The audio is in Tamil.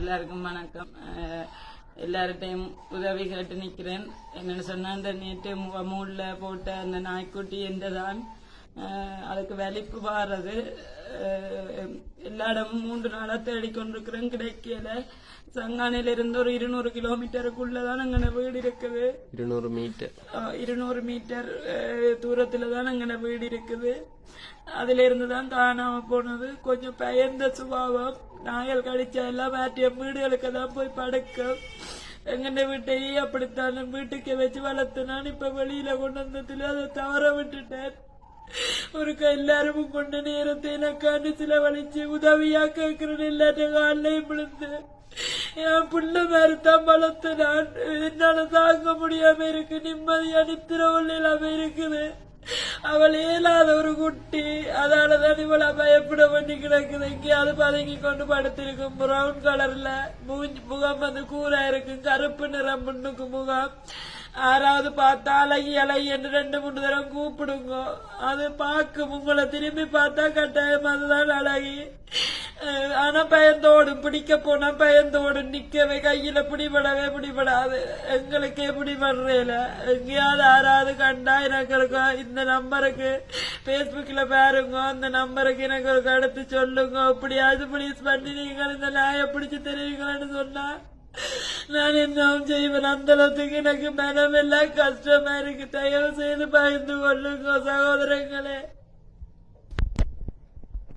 எல்லாருக்கும் வணக்கம். எல்லார்கிட்டையும் உதவி கேட்டு நிற்கிறேன் என்னன்னு சொன்னா அந்த நேற்று மூணுல போட்ட அந்த நாய்க்குட்டி என்றதான் அதுக்கு வலிப்பு வாரது. அஹ், எல்லா இடமும் மூன்று நாளா தேடிக்கொண்டிருக்கிறேன் கிடைக்கல. சங்கானையில இருந்து ஒரு இருநூறு கிலோமீட்டருக்குள்ளதான் அங்கே வீடு இருக்குது. இருநூறு மீட்டர். இருநூறு மீட்டர் தூரத்துல தான் அங்கே வீடு இருக்குது. அதிலிருந்து தான் காணாம போனது. கொஞ்சம் பயந்த சுபாவம். நாயல் கடிச்சா எல்லாம் மாற்றிய வீடுகளுக்கு தான் போய் படுக்க எங்கன வீட்டையே அப்படித்தான் வீட்டுக்கு வச்சு வளர்த்தினான் இப்ப வெளியில கொண்டு வந்ததுல அதை தவற விட்டுட்டேன். ஒரு எல்லாரும் கொண்ட நேரத்தை எனக்காண்டு செலவழிச்சு உதவியா கேட்கிறேன். இல்லாட்ட காலையும் விழுந்து. என் பிள்ளை மாதிரி தான் வளர்த்து நான் என்னால தாங்க முடியாம இருக்கு. நிம்மதியா நித்திரவல் இல்லாம இருக்குது. அவள் இயலாத ஒரு குட்டி. அதாலதான் இவளை பயப்பட பண்ணி கிடக்குது. எங்கேயாவது பதுங்கி கொண்டு படுத்திருக்கும். ப்ரௌன் கலர்ல மூஞ்சி முகம் வந்து கூரா இருக்கும். கருப்பு நிறம் முன்னுக்கு முகம். யாராவது பார்த்தா அழகி அழகி என்று ரெண்டு மூணு தடவை கூப்பிடுங்க. அது பார்க்கும். உங்களை திரும்பி பார்த்தா கட்டாயம். அதுதான் அழகி. அஹ் பயந்தோடு பிடிக்க போனா பயந்தோடு நிக்கவே கையில பிடிபடவே பிடிபடாது. எங்களுக்கு எப்படி பண்றேல எங்கேயாவது யாராவது கண்டா எனக்கு இந்த நம்பருக்கு. பேஸ்புக்ல பாருங்க அந்த நம்பருக்கு எனக்கு ஒரு சொல்லுங்க. எப்படியாவது பிளீஸ் பண்ணி நீங்கள் இந்த நாயை பிடிச்சு தெரியுங்களான்னு சொன்னா நான் என்ன செய்வேன். அந்த அளவுக்கு எனக்கு மனமெல்லாம் கஷ்டமா இருக்கு. தயவு செய்து பயந்து கொள்ளுங்க சகோதரங்களே.